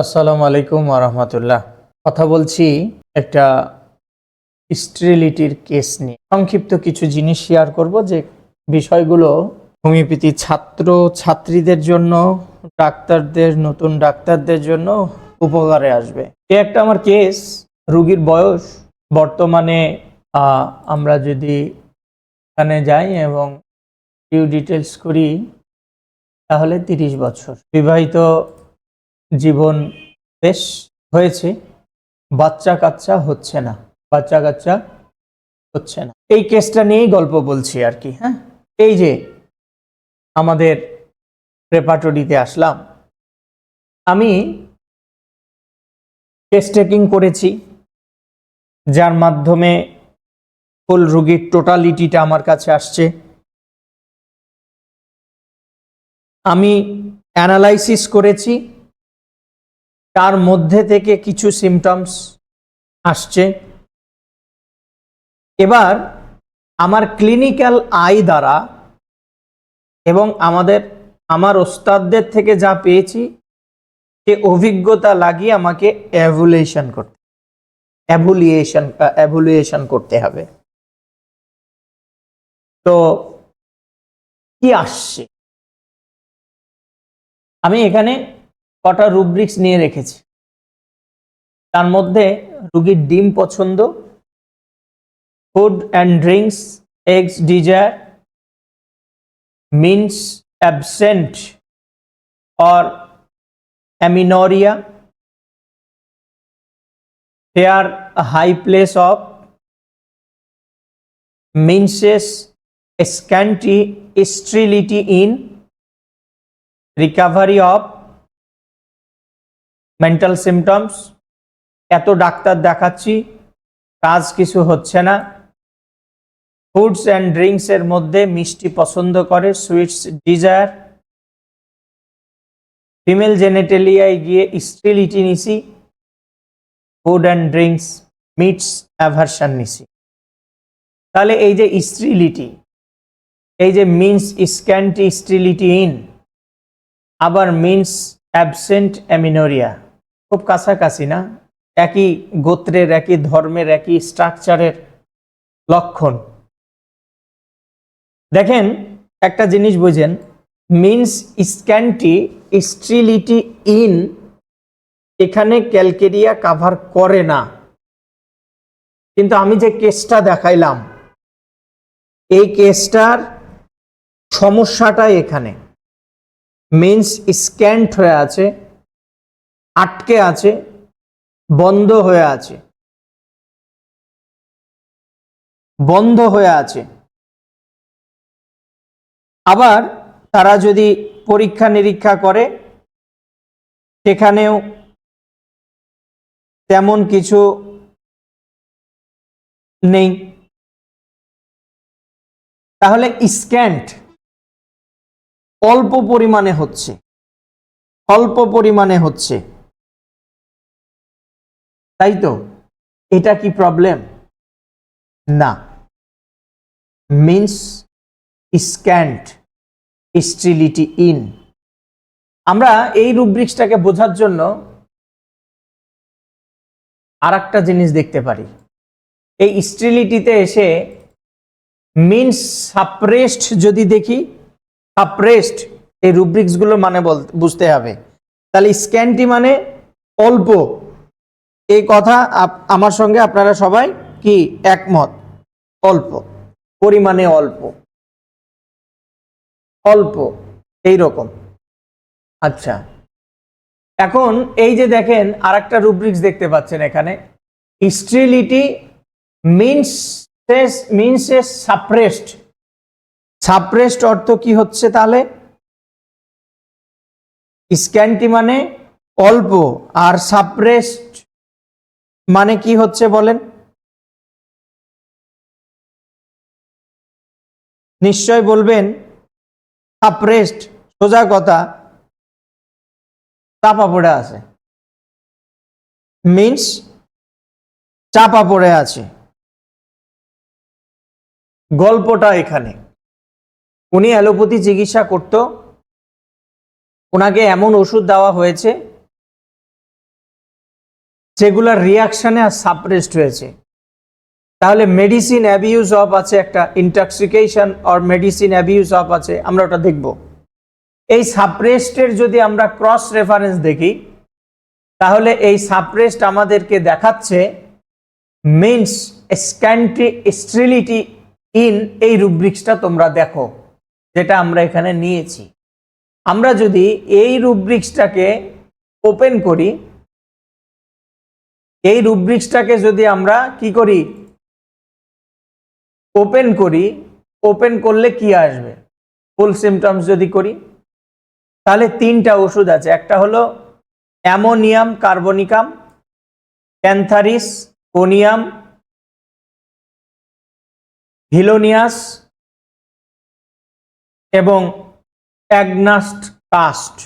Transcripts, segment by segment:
আসসালামু আলাইকুম রহমতুল্লাহ। কথা বলছি একটা স্টেরিলিটির কেস নিয়ে। সংক্ষিপ্ত কিছু জিনিস শেয়ার করব যে বিষয়গুলো হোমিওপ্যাথি ছাত্র, ছাত্রীদের জন্য, ডাক্তারদের, নতুন ডাক্তারদের জন্য উপকারে আসবে। এ একটা আমার কেস রুগীর বয়স। বর্তমানে আমরা যদি এখানে যাই এবং কিউ ডিটেলস করি, তাহলে তিরিশ বছর। বিবাহিত জীবন বেশ হয়েছে বাচ্চা কাচ্চা হচ্ছে না বাচ্চা কাচ্চা হচ্ছে না। এই কেসটা নিয়েই গল্প বলছি আর কি হ্যাঁ? এই যে আমাদের প্রেপাটরিতে আসলাম, আমি কেস টেকিং করেছি, যার মাধ্যমে ফুল রুগীর টোটালিটিটা আমার কাছে আসছে। আমি অ্যানালাইসিস করেছি তার মধ্যে থেকে কিছু সিমটমস আসছে। এবার আমার ক্লিনিক্যাল আই দ্বারা এবং আমাদের, আমার ওস্তাদদের থেকে যা পেয়েছি, সে অভিজ্ঞতা লাগিয়ে আমাকে অ্যাভুলেশন করতে অ্যাভুলিয়েশন অ্যাভুলিয়েশন করতে হবে। তো কি আসছে? আমি এখানে কটা রুব্রিক্স নিয়ে রেখেছি। তার মধ্যে রুগীর ডিম পছন্দ food and drinks eggs desire means absent or amenorrhoea fear high place of menses scanty sterility in recovery of mental symptoms এত ডাক্তার দেখাচ্ছি, কাজ কিছু হচ্ছে না। ফুডস অ্যান্ড ড্রিঙ্কসের মধ্যে মিষ্টি পছন্দ করে সুইটস ডিজায়ার ফিমেল জেনেটেলিয়ায় গিয়ে স্ট্রিলিটি নিছি। Food and drinks meats aversion নিছি। তাহলে এই যে স্ট্রিলিটি এই যে মিন্স স্ক্যান্টি স্ট্রিলিটি ইন আবার মিন্স অ্যাবসেন্ট অ্যামিনোরিয়া খুব কাছাকাছি না? একই গোত্রের, একই ধর্মের, একই স্ট্রাকচারের লক্ষণ। দেখেন, একটা জিনিস বুঝেন। মিন্স স্ক্যানটি স্ট্রিলিটি ইন এখানে ক্যালকেরিয়া কাভার করে না। কিন্তু আমি যে কেসটা দেখাইলাম, এই কেসটার সমস্যাটা এখানে। মিন্স স্ক্যান্ট হয়ে আছে আটকে আছে, বন্ধ হয়ে আছে। বন্ধ হয়ে আছে। আবার তারা যদি পরীক্ষা নিরীক্ষা করে, সেখানেও তেমন কিছু নেই। তাহলে স্ক্যান্ট অল্প পরিমাণে হচ্ছে, অল্প পরিমাণে হচ্ছে। তাই তো? এটা কি প্রবলেম না। মিন্স স্ক্যান্ট স্ট্রিলিটি ইন আমরা এই রুব্রিক্সটাকে বোঝার জন্য আর একটা জিনিস দেখতে পারি। এই স্ট্রিলিটিতে এসে মিন্স সাপ্রেসড যদি দেখি সাপ্রেসড এই রুব্রিক্সগুলো মানে বল বুঝতে হবে। তাহলে স্ক্যানটি মানে অল্প। এই কথা আমার সঙ্গে আপনারা সবাই কি একমত? অল্প, পরিমাণে অল্প অল্প এই রকম আচ্ছা এখন এই যে দেখেন আর একটা রুব্রিক্স দেখতে পাচ্ছেন এখানে। Sterility means means suppressed suppressed অর্থ কি হচ্ছে তাহলে? স্ক্যানটি মানে অল্প আর সাপ্রেসড মানে কি হচ্ছে বলেন? নিশ্চয় বলবেন সাপ্রেসড সোজা কথা, চাপা পড়ে আছে। মিন্স চাপা পড়ে আছে। গল্পটা এখানে। উনি অ্যালোপ্যাথি চিকিৎসা করত। ওনাকে এমন ওষুধ দেওয়া হয়েছে যেগুলোর রিয়াকশানে সাপ্রেসড হয়েছে তাহলে মেডিসিন অ্যাবিউজ অফ আছে একটা intoxication or medicine abuse of আছে, আমরা ওটা দেখব। এই সাপ্রেস্টের যদি আমরা ক্রস রেফারেন্স দেখি, তাহলে এই সাপ্রেস্ট আমাদেরকে দেখাচ্ছে মিনস স্ক্যান্টি স্ট্রিলিটি ইন এই রুব্রিক্সটা তোমরা দেখো, যেটা আমরা এখানে নিয়েছি। আমরা যদি এই রুব্রিক্সটাকে ওপেন করি এই রুব্রিক্সটাকে যদি আমরা কি করি? ওপেন করি ওপেন করলে কি আসবে? ফুল সিমটমস যদি করি, তাহলে তিনটা ওষুধ আছে। একটা হলো ammonium carbonicum, cantharis, conium helonias এবং অ্যাগনাস্ট কাস্ট।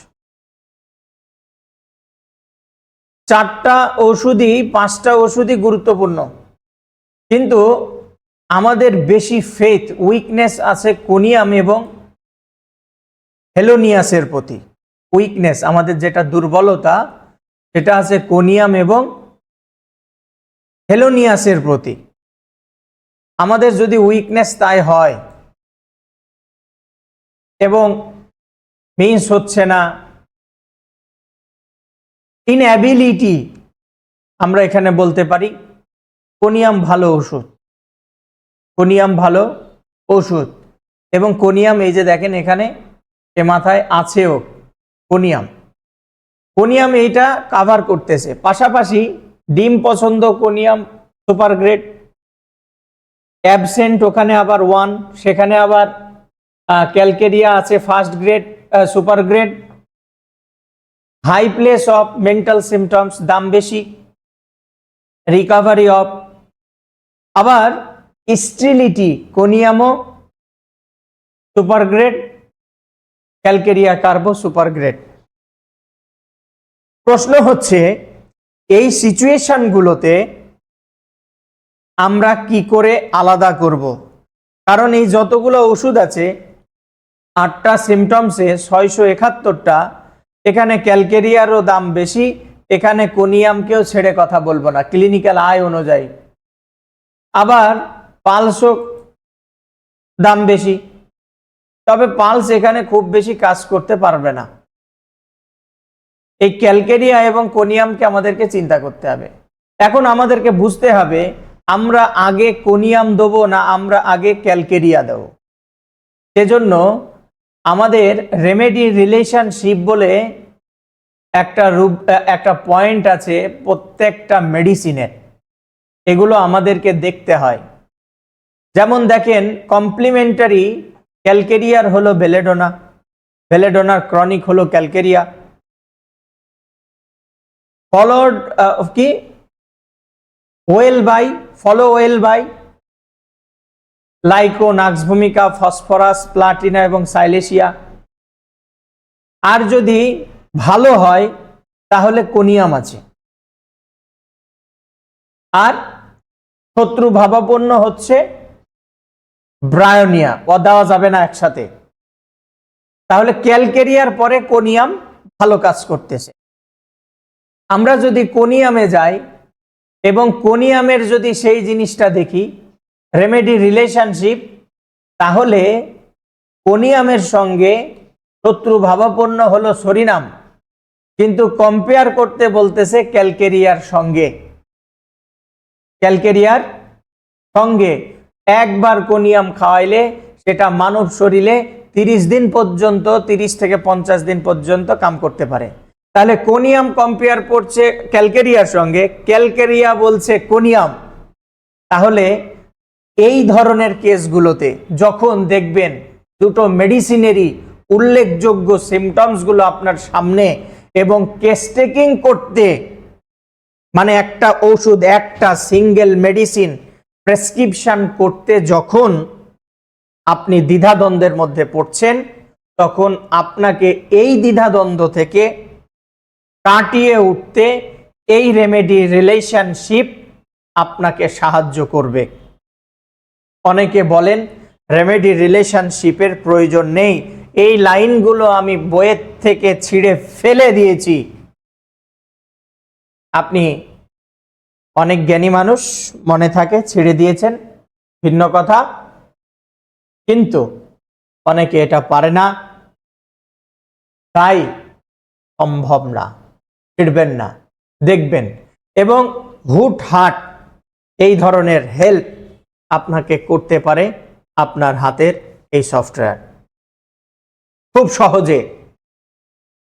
চারটা ওষুধই পাঁচটা ওষুধই গুরুত্বপূর্ণ। কিন্তু আমাদের বেশি ফেথ উইকনেস আছে কোনিয়াম এবং হেলোনিয়াসের প্রতি। উইকনেস আমাদের যেটা দুর্বলতা, সেটা আছে কোনিয়াম এবং হেলোনিয়াসের প্রতি। আমাদের যদি উইকনেস তাই হয়, এবং মিন্স হচ্ছে না ইনঅ্যাবিলিটি আমরা এখানে বলতে পারি, কোনিয়াম ভালো ওষুধ। কোনিয়াম ভালো ওষুধ। এবং কোনিয়াম, এই যে দেখেন এখানে, এ মাথায় আছেও কোনিয়াম। কোনিয়াম এইটা কাভার করতেছে। পাশাপাশি ডিম পছন্দ কোনিয়াম সুপার গ্রেড অ্যাবসেন্ট ওখানে আবার ওয়ান সেখানে আবার ক্যালকেরিয়া আছে first grade super grade high place of mental symptoms দাম বেশি রিকাভারি অফ আবার স্ট্রিলিটি কোনিয়ামো সুপারগ্রেড ক্যালকেরিয়া কার্বো সুপারগ্রেড প্রশ্ন হচ্ছে, এই সিচুয়েশনগুলোতে আমরা কি করে আলাদা করব? কারণ এই যতগুলো ওষুধ আছে, আটটা সিমটমসে ছয়শো একাত্তরটা এখানে ক্যালকেরিয়ারও দাম বেশি, এখানে কোনিয়ামকেও ছেড়ে কথা বলব না, ক্লিনিক্যাল আয় অনুযায়ী। আবার পালসও দাম বেশি, তবে পালস এখানে খুব বেশি কাজ করতে পারবে না। এই ক্যালকেরিয়া এবং কোনিয়ামকে আমাদেরকে চিন্তা করতে হবে। এখন আমাদেরকে বুঝতে হবে, আমরা আগে কোনিয়াম দেবো না আমরা আগে ক্যালকেরিয়া দেব। সেজন্য আমাদের রেমেডি রিলেশনশিপ বলে একটা রূপ, একটা পয়েন্ট আছে প্রত্যেকটা মেডিসিনের এগুলো আমাদেরকে দেখতে হয়। যেমন দেখেন কমপ্লিমেন্টারি ক্যালকেরিয়ার হলো বেলেডোনা বেলেডোনার ক্রনিক হলো ক্যালকেরিয়া ফলোড কি? Well by follow well by lyco nux vomica phosphorus, platina এবং সাইলেশিয়া। আর যদি ভালো হয়, তাহলে কোনিয়াম আছে। আর শত্রু ভাবাপন্ন হচ্ছে ব্রায়োনিয়া। ও দেওয়া যাবে না একসাথে। তাহলে ক্যালকেরিয়ার পরে কোনিয়াম ভালো কাজ করতেছে। আমরা যদি কোনিয়ামে যাই এবং কোনিয়ামের যদি সেই জিনিসটা দেখি রেমেডি রিলেশনশিপ তাহলে কোনিয়ামের সঙ্গে শত্রু ভাবাপন্ন হলো সরিনাম, কিন্তু কম্পেয়ার করতে বলতেছে ক্যালকেরিয়ার সঙ্গে। ক্যালকেরিয়ার সঙ্গে একবার কোনিয়াম খাওয়াইলে সেটা মানব শরীরে তিরিশ দিন পর্যন্ত, তিরিশ থেকে পঞ্চাশ দিন পর্যন্ত কাম করতে পারে। তাহলে কোনিয়াম কম্পেয়ার করছে ক্যালকেরিয়ার সঙ্গে, ক্যালকেরিয়া বলছে কোনিয়াম। তাহলে এই ধরনের কেসগুলোতে যখন দেখবেন দুটো মেডিসিনেরই উল্লেখযোগ্য সিমটমসগুলো আপনার সামনে এবং কেস টেকিং করতে মানে একটা ওষুধ, একটা সিঙ্গেল মেডিসিন প্রেসক্রিপশন করতে যখন আপনি দ্বিধাদ্বন্দ্বের মধ্যে পড়ছেন, তখন আপনাকে এই দ্বিধাদ্বন্দ্ব থেকে কাটিয়ে উঠতে এই রেমেডি রিলেশনশিপ আপনাকে সাহায্য করবে। অনেকে বলেন রেমেডি রিলেশনশিপের প্রয়োজন নেই। এই লাইনগুলো আমি বইয়ের থেকে ছিঁড়ে ফেলে দিয়েছি। আপনি অনেক জ্ঞানী মানুষ, মনে থাকে, ছেড়ে দিয়েছেন, ভিন্ন কথা। কিন্তু অনেকে এটা পারে না। তাই সম্ভব না, ছিড়বেন না, দেখবেন। এবং হুটহাট এই ধরনের হেল্প আপনাকে করতে পারে আপনার হাতের এই সফটওয়্যার। খুব সহজে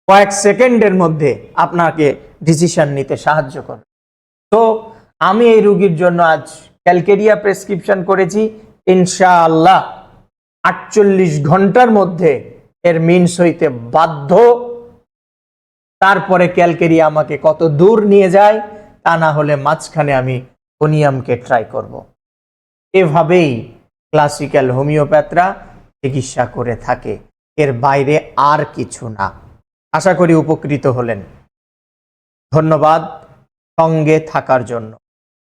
কয়েক সেকেন্ডের মধ্যে আপনাকে ডিসিশন নিতে সাহায্য করবে। তো আমি এই রুগীর জন্য আজ ক্যালকেরিয়া প্রেসক্রিপশন করেছি। ইনশাআল্লাহ আটচল্লিশ ঘণ্টার মধ্যে এর মিনস হইতে বাধ্য। তারপরে ক্যালকেরিয়া আমাকে কত দূর নিয়ে যায় তা না হলে মাঝখানে আমি কোনিয়ামকে ট্রাই করব। এভাবেই ক্লাসিক্যাল হোমিওপ্যাথরা চিকিৎসা করে থাকে। এর বাইরে আর কিছু না। আশা করি উপকৃত হলেন। ধন্যবাদ সঙ্গে থাকার জন্য।